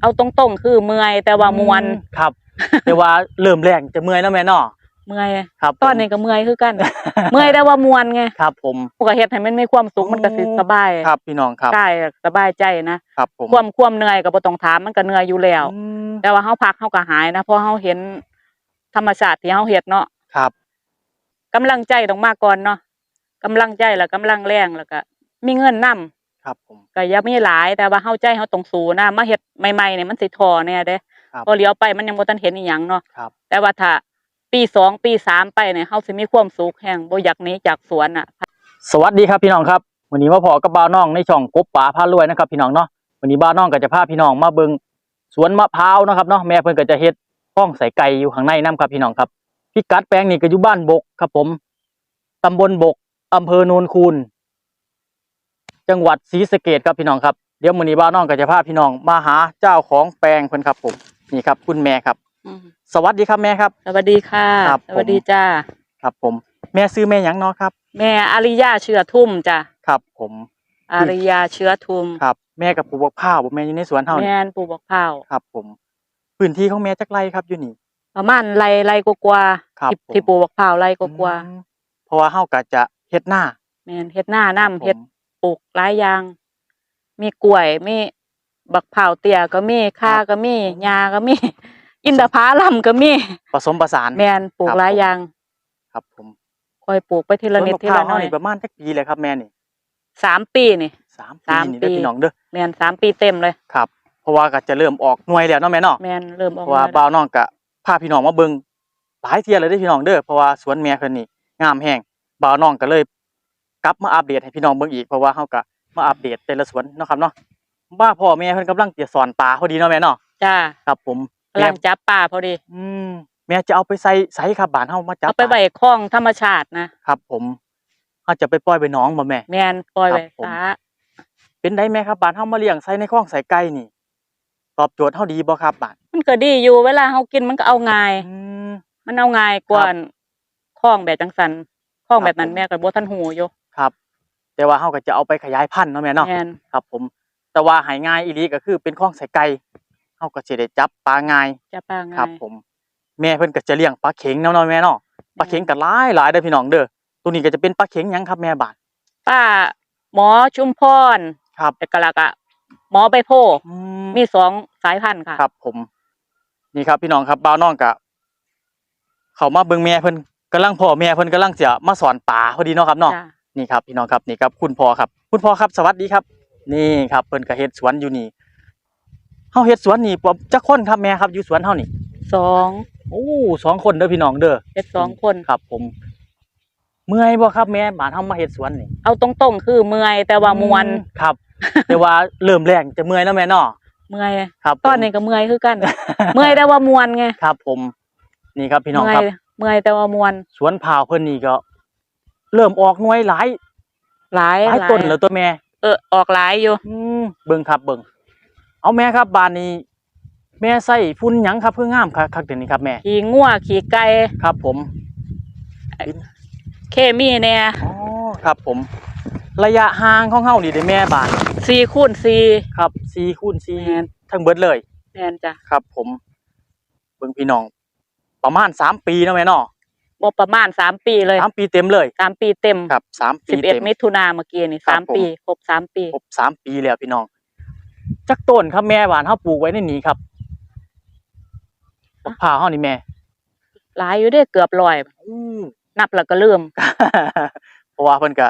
เอาตรงๆ คือเมื่อยแต่ว่ามวนอืครับ แต่ว่าเริ่มแรกจะเมื่อยแล้วแม่เนาะเมื่อยครับผมตอนนี้ก็เมื่อยคือกัน เมื่อยแต่ว่ามวนไงครับ ผมปกเฮ็ดให้มันมีความสุขมันก็สิสบายครับ พี่น้องครับกายสบายใจนะครับผมความความเหนื่อยก็บ่ต้องถามมันก็เหนื่อยอยู่แล้วอืมแต่ว่าเฮาพักเฮาก็หายนะเพราะเฮาเห็นธรรมชาติที่เฮาเฮ็ดเนาะครับกำลังใจต้องมาก่อนเนาะกำลังใจแล้วกำลังแรงแล้วก็มีเงินนํ ครับผม ก็อย่ามีหลายแต่ว่าเฮาใจเฮาต้องสู้นะมาเฮ็ดใหม่ๆเนี่ยมันสิท้อแน่เด้ครับ พอเลี้ยวไปมันยังบ่ทันเห็นอีหยังเนาะครับแต่ว่าถ้าปีสองปีสามไปเนี่ยเฮาสิมีความสุขแฮงบ่อยากหนีจากสวนอะ สวัสดีครับพี่น้องครับวันนี้มาพอกับบ่าวน้องในช่องกบป่าพารวยนะครับพี่น้องเนาะวันนี้บ่าวน้องก็จะพาพี่น้องมาเบิงสวนมะพร้าวนะครับเนาะแม่เพิ่นก็จะเฮ็ดห้องใส่ไก่อยู่ข้างในนํครับพี่น้องครับพิกัดแปลงนี่ก็อยู่บ้านบกครับผมตำบลบกอำเภอโนนคูน จังหวัดศรีสะเกษครับพี่น้องครับเดี๋ยวมื้อนี้บ่าวน้องก็จะพาพี่น้องมาหาเจ้าของแปลงเพิ่นครับผมนี่ครับ คุณแม่ครับ อืมสวัสดีครับแม่ครับ สวัสดีค่ะ ครับสวัสดีผมจ้า ครับ ผม แม่ซื้อแม่หยังเนาะครับ แม่อาริยาเชื้อทุ่มจ้ะครับ ผมอาริยาเชื้อทุ่มครับ แม่กับปลูกบักพร้าวบ่แม่อยู่ในสวนเฮานี่แม่นปลูกบักพร้าวครับ ผม พื้นที่ของแม่จักไรครับอยู่นี่ ประมาณไรไรกว่าๆครับที่ผม ที่ปลูกบักพร้าวไรกว่าอืมเพราะว่าเฮาก็จะเฮ็ดหน้าๆแม่นเฮ็ดหน้าน้ำครับผมเฮ็ด ปลูกหลายอย่าง มีกล้วยมีบักพร้าวเตี้ยก็มีข่าก็มีหญ้าก็มี อินทผลัมก็มีผสมประสาน แม่นปลูกครับ หลายผมอย่างครับผมค่อยปลูกไปทีละนิดสวทีมะพร้าละวหน่เฮาอยนี่ประมาณจักปีเลยครับแม่นี่สามปีนี่ สามสามปีนี่เด้อปี พี่น้องเด้อแม่นสามปีเต็มเลย ครับ เพราะว่าก็จะเริ่มออกหน่วยแล้วเนาะแม่เนาะ แม่นเริ่มออกเพราะว่ามาแล้วบ่าวน้องก็พาพี่น้องมาเบิ่งหลายเที่ยเลยเด้อพี่น้องเด้อเพราะว่าสวนแม่เพิ่นนี่งามแฮงบ่าวน้องก็เลย กลับมาอัปเดตให้พี่น้องเบิ่งอีกเพราะว่าเฮาก็มาอัปเดตแต่ละสวนเนาะครับเนาะบ้าพ่อแม่เพิ่นกำลังจะสอนปลาพอดีเนาะแม่เนาะจ้าครับ ผมกำลังจับปลาพอดี อืมแม่จะเอาไปใส่ใส่ครับบ้านเฮามาจับเอาไปปลา ไว้คลองธรรมชาตินะครับผมเฮาจะไปปล่อยไปหนองบ่แม่ แม่นปล่อยครับไว้ผมสาเป็นได้แม่ครับบ้านเฮามาเลี้ยงใส่ในคลองใส่ไก่นี่ ตอบโจทย์เฮาดีบ่ครับบ้านมันก็ดีอยู่เวลาเฮากินมันก็เอาง่าย อืม มันเอาง่ายกว่าครับคลองแบบจังสันคลองแบบนั้ครันบผม แม่ก็บ่ทันหูอยู่ ครับ แต่ว่าเฮาก็จะเอาไปขยายพันธุ์เนาะแม่เนาะแม่นครับ ผมแต่ว่าหายง่ายอีหลีก็คือเป็นคลองใส่ไก่เฮาก็สิได้จับปลาง่ายจับปลาง่ายครับ ผม แม่เพิ่นก็จะเลี้ยงปลาเข็งเนาะเนาะแม่เนาะปลาเข็งก็หลายหลายเด้อพี่น้องเด้อตัวนี้ก็จะเป็นปลาเข็งหยังครับแม่บ้านป้าหมอชุมพรครับแต่ก็แล้วก็หมอใบโพอืม มีสองสายพันธุ์ค่ะ ครับผมนี่ครับพี่น้องครับบ่าวน้องก็เข้ามาเบิ่งแม่เพิ่นกำลังพ่อแม่เพิ่นกำลังจะมาสอนปลาพอดีเนาะครับเนาะจ้ะ นี่ครับพี่น้องครับนี่ครับคุณพ่อครับ คุณพ่อครับสวัสดีครับ นี่ครับเพิ่นก็เฮ็ดสวนอยู่นี่เฮาเฮ็ดสวนนี่ปจักคนครับแม่ครับอยู่สวนเฮานี่สองโอ้สองคนเด้อพี่น้องเด้อเฮ็ดสองคนครับ ผม เมื่อยบ่ครับแม่บ้านเฮามาเฮ็ดสวนนี่เอาตรงๆคือเมื่อยแต่ว่ามวนอืครับ แต่ว่าเริ่มแรกจะเมื่อยเนาะแม่เนาะเมื่อยครับผมตอนนี้ก็เมื่อยคือกัน เมื่อยแต่ว่ามวนไงครับ ผม นี่ครับพี่น้องเมื่อครัยบเมื่อยแต่ว่ามวนสวนพาวเพิ่นนี่ก็ เริ่มออกหน่วยหลายหลายหลายต้นแล้วตัวแม่เออออกหลายอยู่อืมเบิ่งครับเบิ่งเอาแม่ครับบ้านนี้ แม่ใส่ฝุ่นหยังครับเพื่องามครับคักเดี๋ยวนี้ครับแม่ขี่งัวขี่ไก่ครับ ผมเคมีแน่อ๋อครับ ผม ระยะห่างของเฮานี่ได้แม่บ้านสี่คูณสี่ครับ4คูณแม่น4ทั้งเบิดเลยแม่นจ้ะครับ ผมเบิ่งพี่น้องประมาณสามปีเนาะแม่เนาะ บ่ประมาณสามปีเลยสามปีเต็มเลยสามปีเต็มครับสามปีสิบเอ็ดเต็มมิถุนาเมื่อกี้นี่ครับสามผมปีครบสามปีครบสามปีแล้วพี่น้องจักต้นครับแม่หวานเฮาปลูกไว้ในนี้ครับมะพร้าวเฮานี่แม่หลายอยู่เด้เกือบร้อยอู้นับแล้วก็ลืมเพราะว่าเพิ่นก็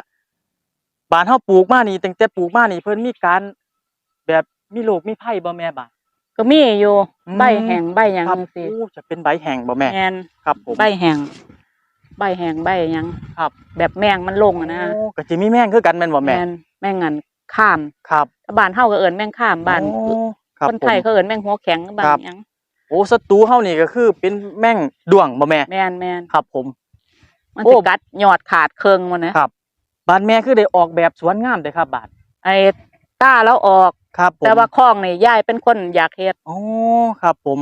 บ้านเฮาปลูกมานี่ตั้งแต่ปลูกมานี่เพิ่นมีการแบบมีโรคมีภัยบ่แม่บาดก็มีอยู่อืมใบแห้งใบหยังครับจังซี่โอ้จะเป็นใบแห้งบ่แม่แม่นครับผมใบแห้ง ใบแห้งใบหยังครับ แบบแมงมันลงอะนะโอ้ก็สิมีแม่งคือกันแม่นบ่แม่นแมงงันข้ามครับถ้าบ้านเฮาก็เอิ้นแมงข้ามบ้านโอ้ครับคนไทยผม เขาเอิ้นแมงหัวแข็งบ้านครับหยังโอ้ศัตรูเฮานี่ก็คือเป็นแม่งด้วงบ่แม่แม่นแม่นครับผม มันโอ้ สิกัดยอดขาดเครื่องมันนะครับบ้านแม่คือได้ออกแบบสวนงามเด้อครับบ้านไอ้ต้าแล้วออก ครับผมแต่ว่าคลองนี่ยายเป็นคนอยากเฮ็ดอ๋อครับผม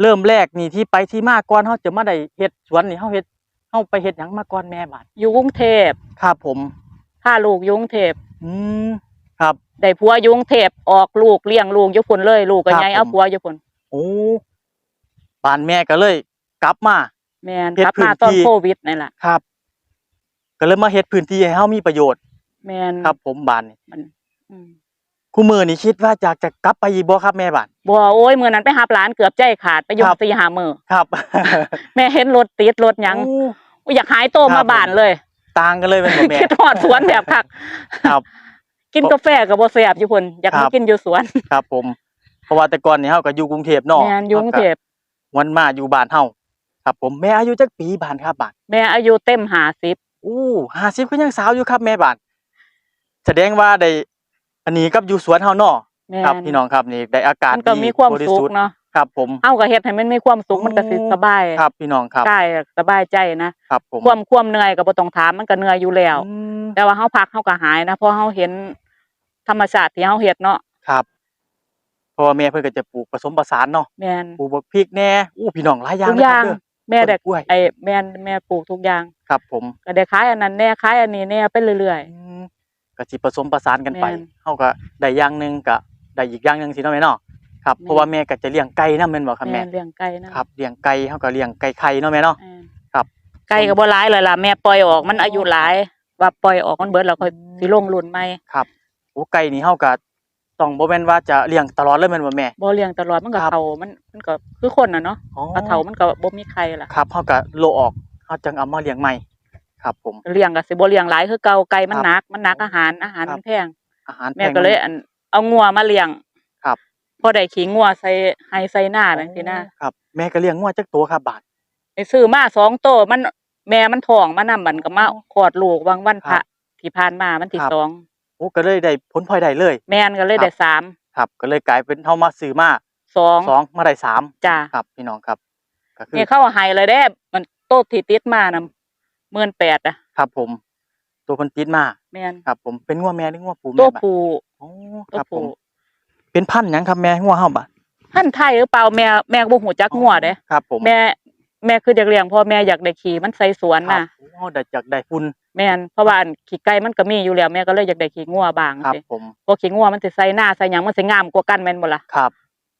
เริ่มแรกนี่ที่ไปที่มาก่อนเฮาจะมาได้เฮ็ดสวนนี่เฮาเฮ็ด เฮาไปเฮ็ดหยังมาก่อนแม่บาดอยู่กรุงเทพครับผมพาลูกอยู่กรุงเทพอืมครับ ได้ผัวอยุงเทพออกลูกเลี้ยงลูกอยู่พุ่นเลย ลูกก็ครับใหญ่เอาผมผัวอยู่พุ่นโอ้บ้านแม่ก็เลย กลับมา แม่นเฮ็ดกลับมาพื้นตอนที่ โควิดนี่ล่ะ ครับ ก็เลยมาเฮ็ดพื้นที่ให้เฮามีประโยชน์แม่นครับ ผมบ้านนี่มันอืม คู่มือนี่คิดว่าอยากจะกลับไปอีกบ่ครับแม่บ้าน บ่โอ้ยมื้อนั้นไปหาหลานเกือบใจขาดไปอยู่ครับสี่ห้ามื้อครับ แม่เห็นรถติดรถหยังโอ้ อุ๊ยอยากหายโตครัมาบ บ้านเลยต่างกันเลยเป็นบ่แม่คิดฮอดสวนแบบคักครับ กินกาแฟก็บ่แซ่บอยู่พุ่นอยากครัมาบ กินอยู่สวนครับผม เพราะว่าแต่ก่อนนี่เฮาก็อยู่กรุงเทพเนาะแม่นอยู่กรุงเทพวันมาอยู่บ้านเฮาครับ ผมแม่อายุจักปีบ้านครับบ้านแม่อายุเต็ม50อู้50ก็ยังสาวอยู่ครับแม่บ้านแสดงว่าได้ อันนี้กับอยู่สวนเฮาเนาะแม่ครับนพี่น้องครับนี่ได้อากาศมันก็ดีมีความบริสุขทธิ์เนาะครับ ผมเฮาก็เฮ็ดให้มันมีความสุขมันก็สิสบายครับพี่น้องครับกายสบายใจนะครับผมความความเหนื่อยก็บ่ต้องถามมันก็เหนื่อยอยู่แล้ว อืมแต่ว่าเฮาพักเฮาก็หายนะเพราะเฮาเห็นธรรมชาติที่เฮาเฮ็ดเนาะครับเพราะว่าแม่เพิ่นก็จะปลูกผสมผสานเนาะแม่นปลูกบักพริกแหน่อู้พี่น้องหลายอย่างทุกนะอครัย่าบง เด้อ แม่ได้ต้นกล้วย ไอ้แม่นแม่ปลูกทุกอย่าง ครับผมก็ได้ขายอันนั้นแน่ขายอันนี้แน่ไปเรื่อยอืม ก็สิผสมผสานกันไปแม่น เฮาก็ได้อย่างหนึงก็ได้อีกอย่างหนึงสิเนาะแม่เนาะครับแม่นเพราะว่าแม่ก็จะเลี้ยงไก่นำแม่นบ่ครับๆแม่แม่นเลี้ยงไก่นะ ครับเลี้ยงไก่เฮาก็เลี้ยงไก่ไข่เนาะแม่เนาะแม่นครับ ไก่ก็บ่หลายเลยล่ะแม่ปล่อยออกมันอายุหลาย ว่าปล่อยออกมันเบิดแล้วค่อยสิลงรุ่นใหม่ครับโอ้ไก่นี่เฮาก็ต้องบ่แม่นว่าจะเลี้ยงตลอดเลยแม่นบ่แม่ บ่เลี้ยงตลอดมันก็ครับ เฒ่ามันมันก็คือคนน่ะเนาะอ๋อถ้าเฒ่ามันก็บ่มีใครล่ะ ครับเฮาก็โลออกเฮาจังเอามาเลี้ยงใหม่ ครับผม เลี้ยงก็สิบ่เลี้ยงหลายคือเก่าไก่มันครับหนักมันหนักอาหารอาหารครับมันแพงอาหารแม่พงก็เลยอันเอางัวมาเลี้ยงครับพอได้ขี้งัวใส่ให้ใส่หน้าจังซี่นะครับ แม่ก็เลี้ยงงัวจักตัวครับบาทไปซื้อมาสองโตวมันแม่มันท้องมานำบันก็มาคลอดลูกวางวันพครัระบที่ผ่านมามันที่ครับสองโอ้ก็เลยได้ผลพลอยได้เลย แม่นก็เลยครับได้สามครับ ก็เลยกลายเป็นเฮามาซื้อมาสองสองมาได้สามจ้าครับพี่น้องครับก็คือนี่เข้าให้เลยเด้มันโตะที่ติดมาน่ะ18,000อะครับผม ตัวเพิ่นติดมาแม่นครับ ผมเป็นงัวแม่หรืองัวผู้ตัแม่วบาดผู้โอ้ตัควรับผผู้มเป็นพันธุ์หยังครับแม่งัวเฮาบาดท่านไทยหรือเปล่าแม่แม่ก็บ่ฮู้จักงัวเด้ครับ ผมแม่แม่คืออยากเลี้ยงเพราะแม่อยากได้ขี่มันใส่สวนครับน่ะโอ้เฮาได้จากได้ฝุ่นแม่นเพราะว่าอันขี้ไก่มันก็มีอยู่แล้วแม่ก็เลยอยากได้ขี้งัวบางครับ สิผมเพราะขี้งัวมันสิใส่หน้าใส่หยังมันสิงามกว่ากันแม่นบ่ล่ะครับ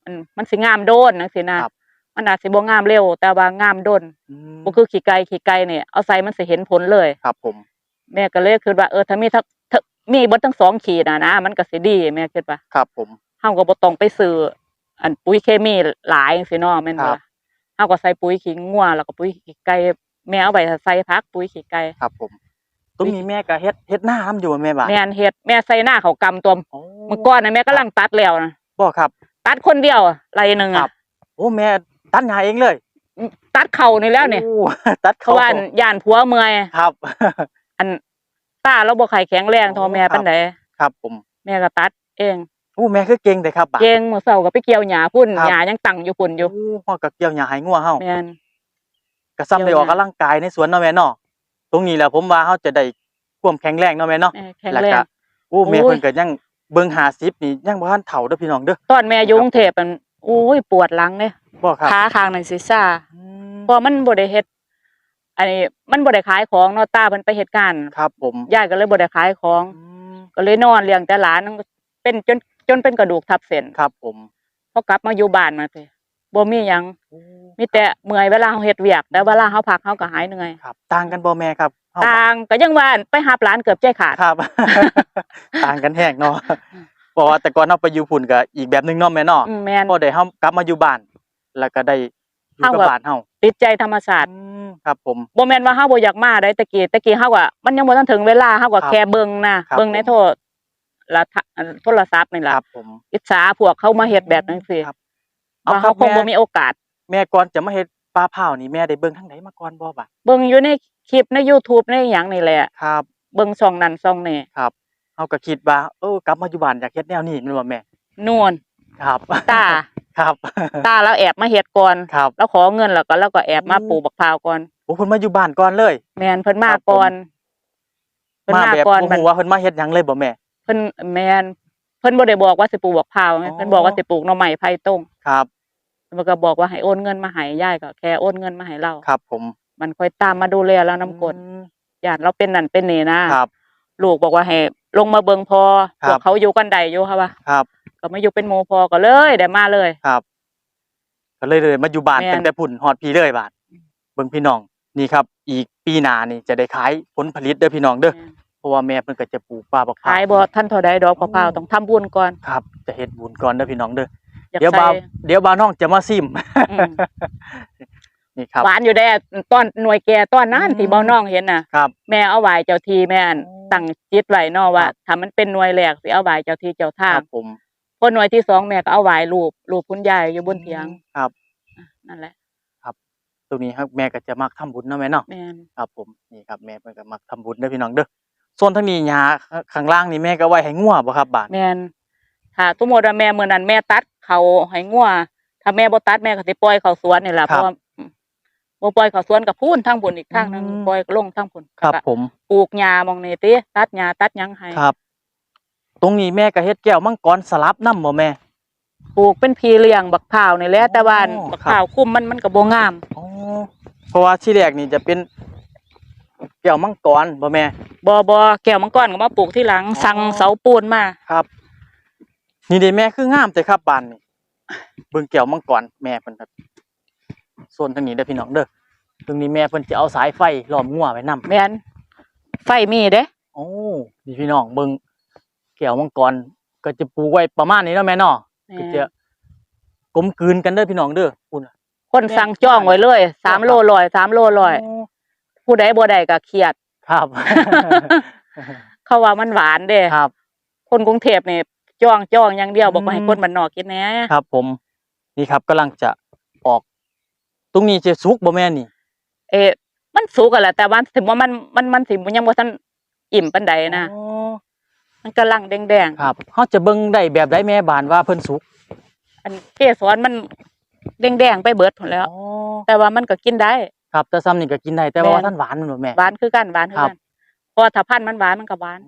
มันมันสิงามโดนจังซี่นะครับ มันอาจสิบ่งามเร็ว แต่ว่างามโดนอืมบ่คือขี้ไก่ขี้ไก่เนี่ยเอาใส่มันสิเห็นผลเลยครับ ผม แม่ก็เลยคิดว่าเออถ้ามีทั้งถ้ามีเบิดทั้งสองขีดน่ะนะมันก็สิดีแม่คิดว่าครับ ผมเฮาก็บ่ต้องไปซื้ออันปุ๋ยเคมีหลายจังซี่เนาะแม่นบ่ครับล่ะเฮาก็ใส่ปุ๋ยขี้งัวแล้วก็ปุ๋ยขี้ไก่แม่เอาไว้ใส่ผักปุ๋ยขี้ไก่ครับ ผมตรงนี้แม่ก็เฮ็ดเฮ็ดหน้าทำอยู่บ่แม่บาดแม่นเฮ็ดแม่ใส่หน้าเขาวกำตัวโอ้เมื่อก่อนน่ะแม่กำลังตัดแล้วนะบ่ครับ ตัดคนเดียวไรหนึงครัอะบโอ้แม่ ตัดหญ้าเองเลย ตัดเข่านี่แล้วนี่โอ้ตัดเพราะว่าย่านผัวเมื่อยครับ อันตาเราบ่ไข่แข็งแรงเทอแม่ครับปานใดครับผมแม่ก็ตัด เองโอ้แม่คือเก่งแต่ครับบาด เก่งมื้อเช้าก็ไปเกี่ยวหญ้าพุ่นครับ หญ้ายังตั้งอยู่พุ่นอยู่โอ้ฮอดก็เกี่ยวหญ้าให้งัวเฮาแม่น ก็ซ้ำได้ออกกำลังกายในสวนเนาะแม่เนาะตรงนี้แหละผมว่าเฮาจะได้ความแข็งแรงเนาะแม่เนาะ แม่แข็งแล้วแรงก็โอ้แม่โอ้ย เพิ่นก็ยังเบิ่ง50นี่ยังบ่ทันเฒ่าเด้อพี่น้องเด้อ ตอนแม่อยู่กรุงเทพมันโอ้ยปวดหลังเด้ บ่ครับขาข้างนั้นสิซ่าอืมเพราะมันบ่ได้เฮ็ด อันนี้มันบ่ได้ขายของเนาะตาเพิ่นไปเฮ็ดงานครับผมยายก็เลยบ่ได้ขายของ อืมก็เลยนอนเลี้ยงแต่หลานมันก็เป็นจนจนเป็นกระดูกทับเส้นครับผมพอกลับมาอยู่บ้านมาสิบ่มีหยังโอ้มีแต่เมื่อยเวลาเฮาเฮ็ดเวียกแต่เวลาเฮาพักเฮาก็หายเหนื่อยครับ ต่างกันบ่แม่ครับเฮาต่างก็ยังว่าไปหาหลานเกือบใจขาด ครับ ต่างกันแฮกเนาะเพราะว่าแต่ก่อนเฮาไปอยู่พุ่นก็อีกแบบหนึงเนาะแม่เนาะอืมแม่นพอได้เฮากลับมาอยู่บ้าน แล้วก็ได้อยู่กับเฮาแบบบ้านเฮาติดใจธรรมชาติอืมครับ ผมบ่แม่นว่าเฮาบ่อยากมาได้ตะกี้ตะกี้เฮาก็มันยังบ่ทันถึงเวลาเฮาก็ครับแค่เบิ่งนะครับเบิ่งในผมโทรละทะโทรศัพท์นี่คล่ะรับผมอิจฉาพวกเขามาเฮ็ดแบบนั้นสิครับเอาว่าครัเฮาบคงบ่แม่มีโอกาส แม่ก่อนจะมาเฮ็ดปลาเผานี่แม่ได้เบิ่งทางไหนมาก่อนบ่บะเบิ่งอยู่ในคลิปใน YouTube ในหยังนี่แหละครับ เบิ่งช่องนั้นช่องนี้ครับเฮาก็คิดว่าเออกลับมาอยู่บ้านอยากเฮ็ดแนวนี้แม่นบ่แม่นู่นครับตา ครับ ตาแล้วแอบมาเฮ็ดก่อนครับแล้วขอเงินแล้วก็แล้วก็แอบมาอืมปลูกบักพร้าวก่อนโอ้เพิ่นมาอยู่บ้านก่อนเลย แม่นเพิ่นมาครับผมก่อนเพิ่นมามาแบบก่อนบ่บัดฮู้ว่าเพิ่นมาเฮ็ดหยังเลยบ่แม่เพิ่นแม่นเพิ่นบ่ได้บอกว่าสิปลูกบักพร้าวไงอ๋อเพิ่นบอกว่าสิปลูกหน่อไม้ไผ่ต้มครับมันก็บอกว่าให้โอนเงินมาให้ยายก็แค่โอนเงินมาให้เราครับ ผม มันค่อยตามมาดูแลแล้วน้ำกรดญาติเราเป็นนั่นเป็นนี่นะครับ ลูกบอกว่าให้ลงมาเบิงพอคพรับวกเขาอยู่กันใดอยู่ค่ะว่าครับ ก็มาอยู่เป็นหมู่พอก็เลยได้มาเลย ครับก็เลยเลยมาอยู่บ้านแม่น ตั้งแต่พุ่นฮอดพี่เลยบาดเบิ่งพี่น้องนี่ครับ อีกปีหน้านี่จะได้ขายผลผลิตเด้อพี่น้องเด้อเพราะว่าแม่เพิ่นก็จะปลูกป่าบักพร้วขายบ่ท่านเท่าใดดอกโอ้มะพร้าวต้องทำบุญก่อนครับ จะเฮ็ดบุญก่อนเด้อพี่น้องเด้ออยากเดี๋ยวใส่บ่าวเดี๋ยวบ่าวน้องจะมาซิมอืมนี่ครับ หวานอยู่ได้ต้นหน่วยแก่ต้นนั้นอืม ที่เบ้าน้องเห็นน่ะ ครับ แม่เอาไหว้เจ้าที่แม่นโอ้ตั้งจิตไว้เนาะว่าครับ ถ้ามันเป็นหน่วยแรกสิเอาไหว้เจ้าที่เจ้าคทางรับผม พอหน่วยที่สองแม่ก็เอาไหว้รูปรูปคุณยายอยู่บนเตียงครับ นั่นแหละ ตรงนี้ครับแม่ก็จะมักทำบุญเนาะแม่เนาะแม่นครับ ผมนี่ครับแม่เพิ่นก็มักทำบุญเด้อพี่น้องเด้อส่วนทางนี้หญ้าข้างล่างนี่แม่ก็ไว้ให้งัวบ่ครับบาดแม่นถ้าสมมุติว่าแม่มื้อนั้นแม่ตัดเขาให้งัวถ้าแม่บ่ตัดแม่ก็สิปล่อยเขาสวนนี่ล่ะเพราะว่าบ่ปล่อยเขาสวนกับพูนทางพุ่นอีกทางหนึงปล่อยลงทางพุ่นครับแล้วก็ผมปลูกหญ้าหมองนี่ติตัดหญ้าตัดหยังให้ ครับ ตรงนี้แม่ก็เฮ็ดแก้วมังกรสลับนำบ่แม่ ปลูกเป็นพีเลี้ยงบักพร้าวนี่แหละแต่ว่าอ๋อ บักพร้าวคุ้มมันมันก็บ่งาม อ๋อเพราะว่าที่แรกนี่จะเป็นแก้วมังกรบ่แม่บ่บ่แก้วมังกรก็มาปลูกที่หลัง อ๋อ สั่งเสาปูนมาครับ นี่เด้แม่คืองามแต่ครับบ้านนี่เบิ่งแก้วมังกรแม่เพิ่นครับส่วนทางนี้เด้อพี่น้องเด้อตรงนี้แม่เพิ่นจะเอาสายไฟล้อมงัวไว้นํแม่นไฟมีเด้โอ้นี่พี่น้องเบิ่ง แก้วมังกรก็จะปลูกไว้ประมาณนี้เนาะแม่เนาะแม่ก็นจะกลมกลืนกันเด้อพี่น้องเด้อคุณน่ะคนสั่งจ้องไว้เลยสามโลร้อยสามโลร้อย ผู้ใดบ่ได้ก็เครียดครับ เขาว่ามันหวานเด้ครับ คนกรุงเทพนี่จ้องจ้องอย่างเดียวบอกว่าอืมให้คนบ้านนอกกินแหน่ครับ ผม นี่ครับกำลังจะออก ตรงนี้จะสุกบ่แม่นี่ เอ๊ะมันสุกอะแหละแต่ว่าถึงว่ามันมันมันสิยังบ่ทันอิ่มปานใดนะอ๋อ มันกำลังแดงครับเฮาจะเบิ่งได้แบบใดแม่บานว่าเพิ่นสุกๆ อันเกสรมันแดงๆไปเบิดหมดแล้ว อ๋อแต่ว่ามันก็กินได้ ครับแต่ซ้ำนี่ก็กินได้แต่ว่าแม่น ท่านหวานมันบ่แม่ หวานคือกันหวานคือครักับ นเพราะว่าถ้าพันธุ์มันหวานมันก็หวาน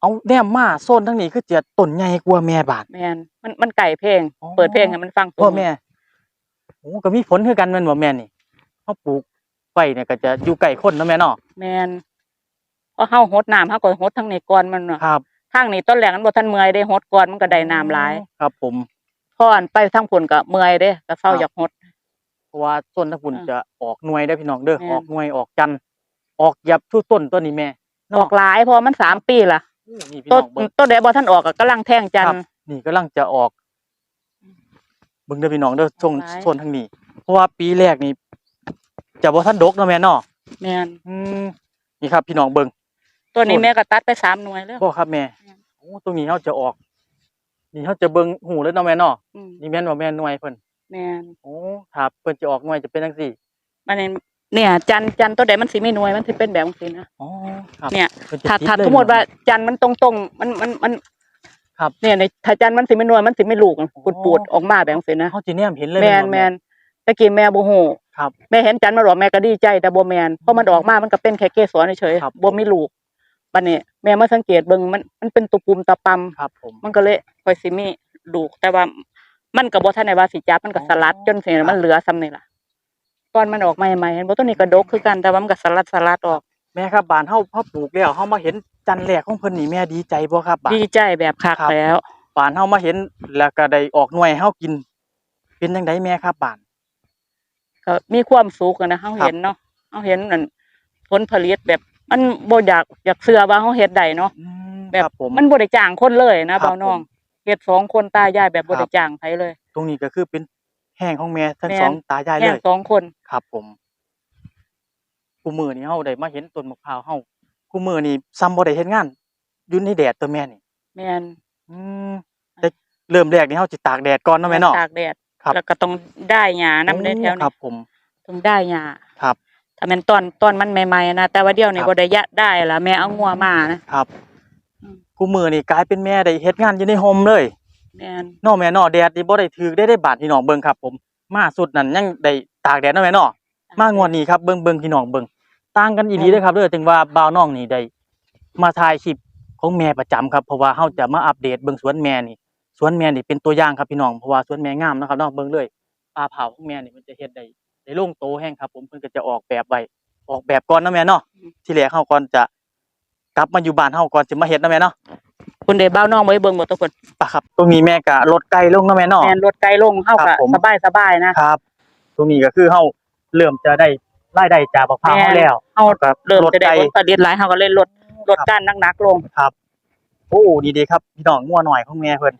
เอาแนมมาโซนทั้งนี้คือจะต้นใหญ่กว่าแม่บาน แม่นมันมันไก่เพลง อ๋อ เปิดเพลงให้มันฟังพ่อแม่โอ้ก็มีผลคือกันแม่นบ่แม่นี่เฮาปลูกไว้เนี่ยก็จะอยู่ใกล้คนเนาะแม่เนาะแม่น เพราะเฮาหดน้ำเฮาก็หดทั้งนี้ก่อนมันน่ะครับทางนี้ต้นแรกมันบ่ทันเมื่อยได้หดก่อนมันก็ได้น้ำหลายครับ ผมพออันไปทางพุ่นก็เมื่อยเด้ก็เศร้าครับอยากหดเพราะว่าต้นทั้งพุ่นอ่าจะออกหน่วยได้อพี่น้องเด้อแม่นออกหน่วยออกจันทร์ออกเหยับทุกต้นต้นนี้แม่อเนาะอกหลายเพราะมันสามปีล่ะนี่พี่ต้น้นองเบิ่งต้นใดบ่ทันออกก็กำลังแท่งจันทครับร์นี่กำลังจะออกเบิ่งเด้อพี่น้องเด้อช่วงหลายโซนทางนี้ เพราะว่าปีแรกนี่จะบ่ทันดกเนาะแม่เนาะแม่นอืมนี่ครับพี่น้องเบิ่ง ตัวนี้ส่วนแม่ก็ตัดไปสามหน่วยแล้ว บ่ครับแม่แม่นโอ้ตรงนี้เฮาจะออก นี่เฮาจะเบิ่งหูเลยเนาะแม่เนาะอืมนี่แม่นบ่แม่นหน่วยเพิ่นแม่นโอ้ถ้าเพิ่นจะออกหน่วยจะเป็นจังซี่มันนี่เนี่ยจันทร์จันทร์ตัวใดมันสิไม่หน่วยมันสิเป็นแบบจังซี่นะ อ๋อครับเนี่ยเพิ่นจะถ้าติดถ้าเลย สมมติว่าจันทร์มันตรงๆมันมันมันครับเนี่ยในถ้าจันทร์มันสิไม่หน่วยมันสิไม่ลูกอ๋อปูดปูดๆออกมาแบบจังซี่นะเฮาสิแนมเห็นเลยแม่นบ่แม่นตะกี้แม่บ่ฮู้ครับ แม่เห็นจันทร์มาหรอกแม่ก็ดีใจแต่บ่แม่นเพราะมันออกมามันก็เป็นแค่เกสรเฉยครับ ๆบ่มีลูก บัดนี้แม่มาสังเกตเบิ่งมันมันเป็นตุปุ่มตะปำครับผม มันก็เลยค่อยสิมีลูก แต่ว่ามันก็บ่ทันได้ว่าสิจับมันก็สลัดจนสิครับมันเหลือซ้ำนี่ล่ะตอนมันออกใหม่ๆเห็นบ่ตัวนี้ก็ดกคือกันแต่ว่ามันก็สลัดสลัดออกแม่ครับบ้านเฮาเฮาปลูกแล้วเฮามาเห็นจันทร์แรกของเพิ่นนี่แม่ดีใจบ่ครับบ้าน ดีใจแบบคักครับ แล้วบ้านเฮามาเห็นแล้วก็ได้ออกหน่วยให้เฮากิน เป็นจังไดแม่ครับบ้าน ก็มีความสุขอะนะเฮาครับ เห็นเนาะเฮาเห็นนั่นผลผลิตแบบ มันบ่อยากอยากเชื่อว่าเฮาเฮ็ดได้เนาะอืมแบบครับผม มันบ่ได้จ้างคนเลยนะครับเบาน้องผมเฮ็ดสองคนตายายแบบบ่ครัได้บ จ้างไผเลย ตรงนี้ก็คือเป็นแห้งของแม่ทั้งแม่นสองตายายแค่เลยสองคน ครับผมคู่มือนี่เฮาได้มาเห็นต้นมะพร้าวเฮาคู่มือนี่ซ้ำบ่ได้เฮ็ดงานอยู่ในแดดตัวแม่นี่ แม่นอืมแต่เริ่มแรกนี่เฮาสิตากแดดก่อนเนาะแม่เนาะ ตากแดดครับ แล้วก็ต้องได้หญ้านำในแถวครันี้บผม ต้องได้หญ้าครับ ถ้าแม่นตอนตอนมันใหม่ๆนะแต่ว่าเดี๋ยวนี้ครับบ่ได้ยะได้ล่ะแม่เอางัวมานะครับอืมคู่มือนี่กลายเป็นแม่ได้เฮ็ดงานอยู่ในโฮมเลยแม่นเนาะแม่เนาะแดดนี่บ่ได้ถือได้ได้บาดพี่น้องเบิ่งครับ ผม มาสุดนั่นยังได้ตากแดดเนาะแม่เนาะมางวดนี้ครับเบิ่งเบิ่งพี่น้องเบิ่งต่างกันอีหลีเด้อครับเด้อถึงว่าบ่าวน้องนี่ได้มาถ่ายคลิปของแม่ประจำครับเพราะว่าเฮาจะมาอัปเดตเบิ่งสวนแม่นี่สวนแม่นี่เป็นตัวอย่างครับพี่น้องเพราะว่าสวนแม่งามเนาะครับเนาะเบิ่งเลยปลาเผาของแม่นี่มันจะเฮ็ดได้ ได้ลงโตแห้งครับ ผมเพิ่นก็จะออกแบบไว้ออกแบบก่อนเนาะแม่เนาะที่แรกเฮาก่อนจะกลับมาอยู่บ้านเฮาก่อนสิมาเฮ็ดเนาะแม่เนาะคุณได้เบ้าน้องไว้เบิ่งบ่ทุกคนปะครับตรงนี้แม่ก็ลดไกลลงเนาะแม่เนาะแม่นรถไกลลงเฮาครัก็บผมสบายสบายๆนะครับ ตรงนี้ก็คือเฮาเริ่มจะได้รายได้จากบักพร้าวแม่เฮาแล้วเฮาก็เริ่มลดจะได้ไกลผลผลิตหลายเฮาก็เลยลดลดครับการหนักๆลงครับโอ้ดีเด้ครับพี่น้องงัวหน่อยของแม่เพิ่น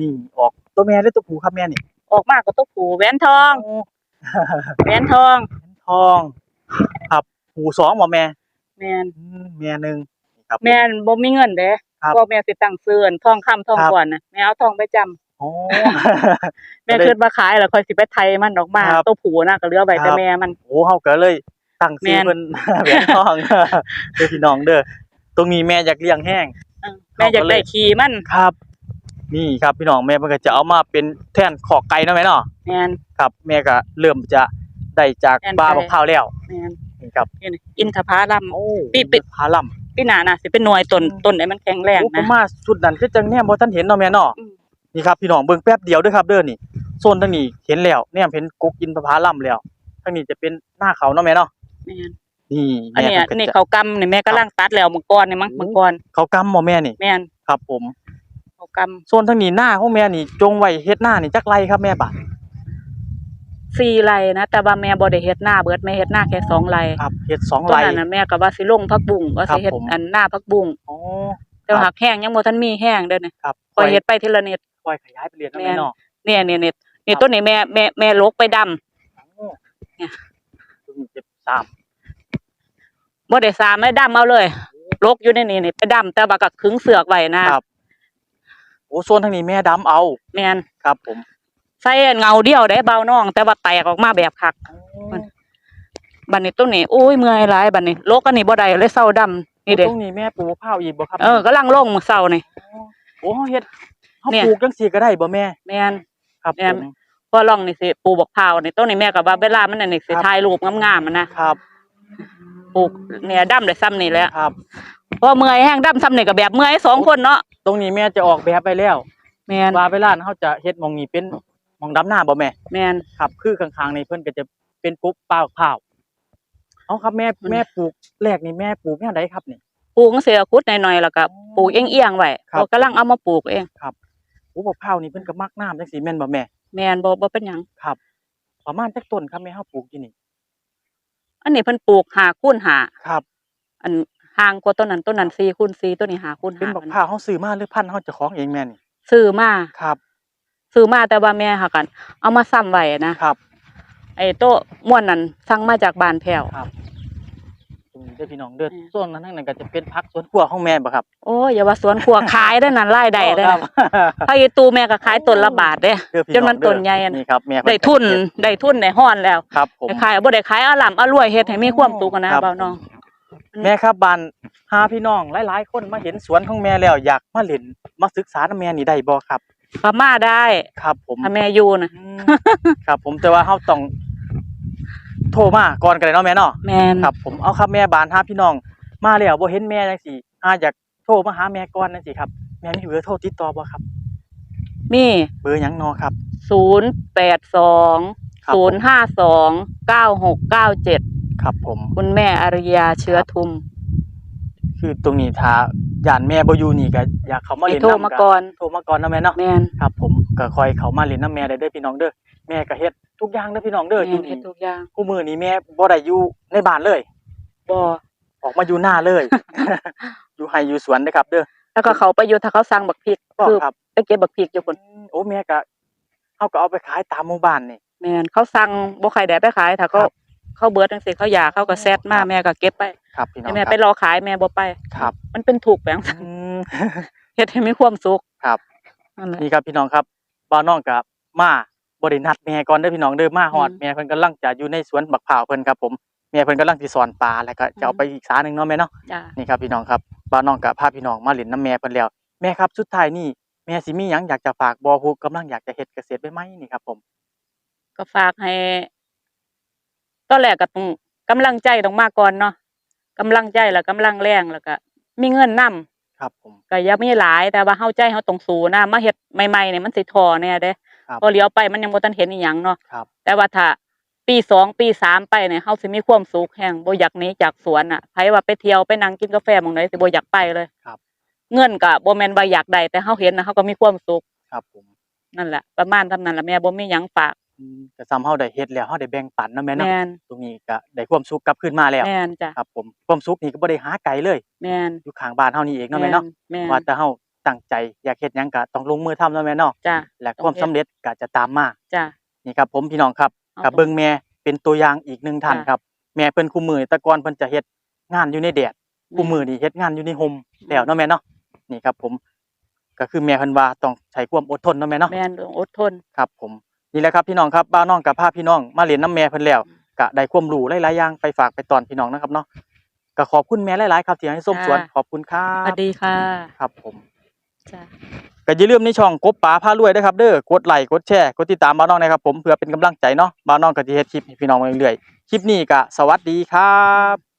นี่ออกตัวแม่หรือตัวผู้ครับแม่นี่ออกมาก็ต้องผูแหวนทอง แหวนทองทองครับผู้สองบ่แม่แม่นอืมแม่หนึงนี่ครับ แม่นบ่มีเงินเด้ครับพ่อแม่สิตั้งซื้ออันทองคำทองครับ ก่อนน่ะแม่เอาทองไปจำโอ้ แม่ก็เลยคิดว่าขายแล้วค่อยสิไปไทยมันออกมาครับ ตัวผูน่ะก็เหลือไว้แต่ครับแม่มัน โอ้เฮาก็เลยตั้งชื่อแม่นเพิ่นแหวนทองเด้อพี่น้องเด้อตรงนี้แม่อยากเลี้ยงแห้งเออแม่อยากได้ขี่มัน ครับ นี่ครับพี่น้องแม่เพิ่นก็จะเอามาเป็นแท่นขอกไก่เนาะแม่เนาะแม่นครับ แม่ก็เริ่มจะได้จากแท่นบาไก่บักพร้าวแล้วแม่นนี่ครับนี่นี่อินทผลัมโอ้ปิปิพาลัมพี่หนาน่ะสิเป็นหน่วยต้นต้นไหนมันแข็งแรงโอ้ผมนะมาชุดนั้นคือจังแนมบ่ทันเห็นเนาะแม่เนาะอืมนี่ครับพี่น้องเบิ่งแป๊บเดียวเด้อครับเด้อนี่โซนทางนี้เห็นแล้วแนมเห็นกกอินทผลัมแล้วทางนี้จะเป็นหน้าเขาเนาะแม่เนาะแม่นนี่อันเนี้ยแม่นี่พิ่ก็จะเขากำนี่แม่กำลังตัดแล้วมังกรนี่มั้งโอ้มังกรเขากำบ่แม่นี่แม่นครับผม เขากโซนทางนี้หน้าของแม่นี่ จงไว้เฮ็ดหน้านี่จักไรครับแม่บาดำสี่ไร่นะแต่ว่าแม่บ่ได้เฮ็ดหน้าเบิดแม่เฮ็ดหน้าแค่สองไร่ครับเฮ็ดสองตอไรนนั้นน่ะแม่ก็ว่าสิลงผักบุ้งว่าครัสิบเฮ็ดผม อันหน้าผักบุ้งอ๋อ แต่ว่าหักแห้งยังบ่ทันมีแห้งเด้อนี่ครับปล่อยเฮ็ดไปทีละนิด ปล่อยขยายไปเรียนเนาะแม่แม่น เนาะ เนี่ยเนี่ยเนี่ยนี่ต้นนี้แม่แม่แม่ลกไปดำเนี่ยตรงนี้จะสามบ่ได้สามไม่ดำเอาเลยลกอยู่ในนี่นี่ไปดำแต่ว่าก็ขึงเสือกไว้นะครับ โอ้โซนทางนี้แม่ดำเอาแม่นครับ ผมใส่เงาเดียวได้เบาน้อง แต่ว่าแตกออกมาแบบคัก มัน บัดนี้ต้นนี้โอ้ยเมื่อยหลายบัดนี้ลกอันนี้บ่ได้เลยเศร้าดำนี่เด้ตรงนี้แม่ปลูกข้าวอีกบ่ครับเออกำลังลงมื้อเช้านี่ โอ้เฮาเฮ็ดเฮาเนี่ย ปลูกจังซี่ก็ได้บ่แม่ แม่นครับแม่ผมนพอลองนี่สิปลูกบักพร้าวนี่ต้นนี้แม่ก็ว่าเวลามันนั่นนี่สิครับ ถ่ายรูปงามๆมันนะครับ ปลูกเนี่ยดำได้ซ้ำนี่แหละครับ พอเมื่อยแห้งดำซ้ำนี่ก็แบบเมื่อยสองคนเนาะตรงนี้แม่จะออกแบบไปแล้วแม่นว่าเวลาเฮาจะเฮ็ดหมองนี้เป็นหมองดำหน้าบ่แม่แม่นครับคือข้างๆนี่เพิ่นก็จะเป็นปุ๊บปลาข้าวเอาครับแม่มันแม่ปลูกแรกนี่แม่ปลูกแนวใดครับนี่ปลูกจังซี่ก็ขุดหน่อยๆแล้วก็ปลูกเอียงๆไว้ครับก็กำลังเอามาปลูกเองโอ้บักพร้าวนี่เพิ่นก็มักน้ำจังซี่แม่นบ่แม่แม่นบ่บ่เป็นหยังครับ ประมาณจักต้นครับแม่เฮาปลูกอยู่นี่ อันนี้เพิ่นปลูกหาคูณหาครับ อัน ห่างกว่าต้นนั้นต้นนั้น4คูณ4ต้นนี้5คูณเป็น5บักพร้าวเฮาซื้อมาหรือพันธุ์เฮาเจ้าของเองแม่นี่ซื้อมาครับซื้อมาแต่ว่าแม่หากัน เอามาซ้ำไว้นะครับ ไอ้โต๊ะม่วนนั้นสั่งมาจากบ้านแพ้วตรงนี้เด้อพี่น้องเด้ออืมส่วนนั้นทั้งนั้นก็จะเป็นผักสวนครัวของแม่บ่ครับโอ้ยอย่าว่าสวนครัวขายได้อนั่นรายได้ได้อครับพายตูแม่ก็ขายต้นละบาทเด้ เด้อพี่จนมันองเด้อต้นใหญ่อะ นี่ครับแม่เพิ่ได้ทุนได้ทุนได้ฮ้อนแล้วครับผมได้ขายบ่ได้ขายเอาหล่ำเอารวยเฮ็ดให้มีความสุขอะนะครับ เบาน้อง แม่ครับบ้านหาพี่น้องหลายๆ คนมาเห็นสวนของแม่แล้วอยากมาเล่นมาศึกษานํแม่นี่ได้บ่ครับก็มาได้ครับ ผมถ้าแม่อยู่น่ะอืมครับ ผมแต่ว่าเฮาต้องโทรมาก่อนก็ได้เนาะแม่เนาะ แม่นครับผมเอาครับแม่บ้านหาพี่น้อง มาแล้วบ่เห็นแม่จังซี่หาอยากโทรมาหาแม่ก่อนจังซี่ครับแม่มีเบอร์โทรติดต่อบ่ครับ มีเบอร์หยังเนาะครับ082ครับผม052 9697 ครับผมคุณแม่อริยาเชื้อทุมคือตรงนี้ถ้าย่านแม่บ่อยู่นี่ก็อยากเข้ามาให้เล่นโทรน้ำมาก่อนโทรมาก่อนนะแม่เนาะแม่นครับ ผมก็คอยเข้ามาเล่นน้ำแม่ได้เด้อพี่น้องเด้อแม่ก็เฮ็ดทุกอย่างเด้อพี่น้องเด้ออแม่ยู่นเฮ็นี่ดทุกอย่างคู่มือนี้แม่บ่ได้อยู่ในบ้านเลยบ่ออกมาอยู่หน้าเลย อยู่ไห้อยู่สวนเด้อครับ เด้อแล้วก็เขาไปอยู่ถ้าเขาสั่งบักพริกก็คือครับไปเก็บบักพริกอยู่พุ่นโอ้แม่ก็เฮาก็เอาไปขายตามหมู่บ้านนี่แม่นเขาสั่งบ่ใครได้ไปขายถ้าเขาครับ เขาเบิดจังซี่เขาอยากเขาก็แซดมาครับแม่ก็เก็บไปครับพี่น้อให้งแม่คไปรับรอขายแม่บ่ไปครับ มันเป็นถูกแปลงอืมเฮ็ดให้มีความสุขครับนั่นแหละนี่ครับพี่น้องครับบ้านน้องกับมาบ่ได้นัดแม่ก่อนเด้อพี่น้องเด้อมาฮอดอืมแม่เพิ่นกำลังจะอยู่ในสวนบักพร้าวเพิ่นครับผมแม่เพิ่นกำลังสิสอนปลาแล้วก็จะเอาอืมไปอีกสาหนึงเนาะแม่เนาะจ้านี่ครับพี่น้องครับบ้านน้องกับพาพี่น้องมาเล่นน้ำแม่เพิ่นแล้วแม่ครับสุดท้ายนี่แม่สิมีหยังอยากจะฝากบ่ผู้กำลังอยากจะเฮ็ดเกษตรใบไม้นี่ครับผม ก็ฝากให้ ตอนแรกก็ต้องกำลังใจต้องมาก่อนเนาะกำลังใจแล้วกำลังแรงแล้วก็มีเงินนํครับผมก็อย่ามีหลายแต่ว่าเฮาใจเฮาต้องสู้นะมาเฮ็ดใหม่ๆเนี่ยมันสิท้อแน่เด้ครับพอเลี้ยวไปมันยังบ่ทันเห็นอีหยังเนาะครับแต่ว่าถ้าปีปีสองปีสามไปเนี่ยเฮาสิมีความสุขแห่งบ่อยากหนีจากสวนอะไผว่าไปเที่ยวไปนั่งกินกาแฟหม่องใดสิบ่อยากไปเลยครับ เงินก็บ่แม่นว่าอยากได้แต่เฮาเห็นนะเฮาก็มีความสุขครับผมนั่นแหละประมาณเท่านั้นล่ะแม่บ่มีหยังฝากอืม ก็ซ้ำเฮาได้เฮ็ดแล้วเฮาได้แบ่งปันเนาะแม่เนาะแม่นตรงนี้ก็ได้ความสุขกลับคืนมาแล้ว แม่นจ้ะครับผมความสุขนี่ก็บ่ได้หาไกลเลย แม่นอยู่ข้างบ้านเฮานี่เองเนาะแม่เนาะแม่นว่าแต่เฮาตั้งใจอยากเฮ็ดหยังก็ต้องลงมือทำเนาะแม่เนาะจ้ะและต้องความเฮ็ดสำเร็จก็จะตามมา จ้ะ นี่ครับผมพี่น้องครับเอากับเบิ่งแม่เป็นตัวอย่างอีกหนึ่งท่านจ้ะครับ แม่เพิ่นคู่มือแต่ก่อนเพิ่นจะเฮ็ดงานอยู่ในแดดคู่มือนี่เฮ็ดงานอยู่ในห่มแล้วเนาะแม่เนาะนี่ครับผม ก็คือแม่เพิ่นว่าต้องใช้ความอดทนเนาะแม่เนาะแม่นต้องอดทน ครับผม นี่แหละครับพี่น้องครับบ้าวน้องกับพาพี่น้องมาเรียนน้ำแม่เพิ่นแล้วก็ได้ความรู้หลายๆอย่างไปฝากไปตอนพี่น้องนะครับเนาะก็ขอบคุณแม่หลายๆครับที่ให้ส้มสวนจ้ะขอบคุณครัสบวัสดีค่ะครับผมจ้ะก็อย่าลืมในช่องกบป๋าพารวยด้วยครับเด้อกดไลค์กดแชร์กดติดตามบ้าวน้องนะครับผมเพื่อเป็นกำลังใจเนาะบ้าวน้องก็จะเฮ็ดคลิปให้พี่น้องมาเรื่อยๆคลิปนี้ก็สวัสดีครับ